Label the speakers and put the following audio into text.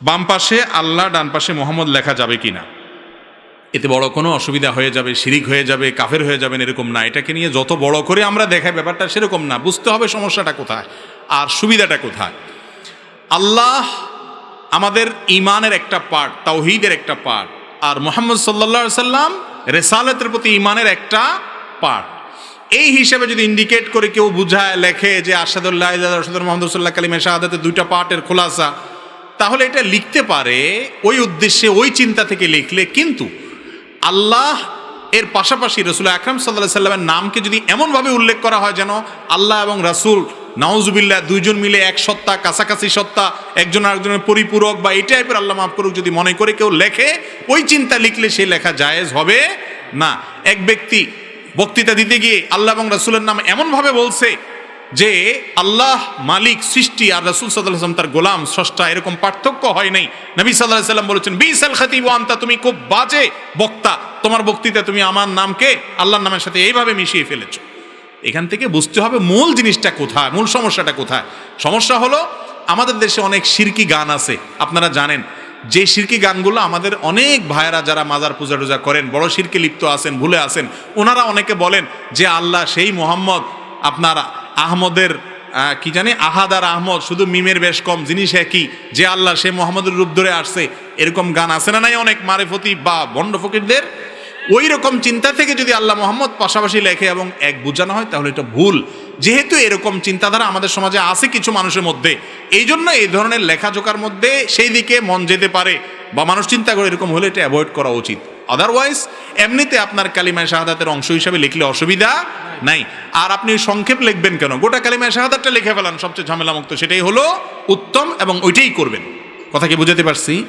Speaker 1: বাম পাশে আল্লাহ, ডান পাশে মোহাম্মদ লেখা যাবে কি না এতে বড় কোনো অসুবিধা হয়ে যাবে, শিরিক হয়ে যাবে, কাফের হয়ে যাবেন এরকম না। এটাকে নিয়ে যত বড় করে আমরা দেখাই, ব্যাপারটা সেরকম না। বুঝতে হবে সমস্যাটা কোথায় আর সুবিধাটা কোথায়। আল্লাহ আমাদের ইমানের একটা পার্ট, তাওহিদের একটা পার্ট আর মোহাম্মদ সাল্লা সাল্লাম রেসালতের প্রতি ইমানের একটা পার্ট। এই হিসেবে যদি ইন্ডিকেট করে কেউ বুঝায়, লেখে যে আসাদুল্লাহ মোহাম্মদ সাল্লাহ কালিমে শাহাদাতে দুইটা পার্টের খোলাসা তাহলে এটা লিখতে পারে ওই উদ্দেশ্যে, ওই চিন্তা থেকে লিখলে কিন্তু আল্লাহ এর পাশাপাশি রসুল আকরাম সাল্লাহ সাল্লামের নামকে যদি এমনভাবে উল্লেখ করা হয় যেন আল্লাহ এবং রাসূল, নাউজুবিল্লাহ, দুইজন মিলে এক সত্তা, কাছাকাছি সত্তা, একজন আরেকজনের পরিপূরক বা এই টাইপের আল্লাহ মাফ করুক যদি মনে করে কেউ লেখে, ওই চিন্তা লিখলে সেই লেখা জায়েজ হবে না। এক ব্যক্তি বক্তৃতা দিতে গিয়ে আল্লাহ এবং রাসূলের নাম এমনভাবে বলছে যে আল্লাহ মালিক, সৃষ্টি আর রাসূল আলাইহি তার গোলাম, স্রষ্টা এরকম পার্থক্য হয় নাই। নবী আলাইহি সাল্লাম বলেছেন বিসাল খাতিব আনতা, তুমি খুব বাজে বক্তা। তোমার বক্তৃতা তুমি আমার নামকে আল্লাহর নামের সাথে এইভাবে মিশিয়ে ফেলেছো। এখান থেকে বুঝতে হবে মূল জিনিসটা কোথায়, মূল সমস্যাটা কোথায়। সমস্যা হলো, আমাদের দেশে অনেক শিরকি গান আছে, আপনারা জানেন। যে শিরকি গানগুলো আমাদের অনেক ভাইয়েরা যারা মাজার পূজা টুজা করেন, বড় শিরকে লিপ্ত আছেন, ভুলে আছেন, ওনারা অনেকে বলেন যে, আল্লাহ সেই মোহাম্মদ, আপনার আহমদের কি জানি, আহাদ আর আহমদ, শুধু মিমের বেশ কম, জিনিস একই। যে আল্লাহ, সে মোহাম্মদের রূপ ধরে আসছে, এরকম গান আছে না নাই অনেক মারেফতি বা বন্ড ফকিরদের? ওই রকম চিন্তা থেকে যদি আল্লাহ মোহাম্মদ পাশাপাশি লেখে এবং এক বোঝানো হয়, তাহলে এটা ভুল। যেহেতু এরকম চিন্তাধারা আমাদের সমাজে আছে কিছু মানুষের মধ্যে এই জন্য এই ধরনের লেখাজোকার মধ্যে সেই দিকে মন যেতে পারে, বা মানুষ চিন্তা করে এরকম হলে এটা অ্যাভয়েড করা উচিত। আদারওয়াইজ এমনিতে আপনার কালিমায় শাহাদাতের অংশ হিসাবে লিখলে অসুবিধা নাই। আর আপনি সংক্ষেপ লিখবেন কেন? গোটা কালিমায় শাহাদাতটা লিখে ফেলান, সবচেয়ে ঝামেলামুক্ত। সেটাই হলো উত্তম এবং ওইটাই করবেন। কথা কি বুঝাতে পারছি?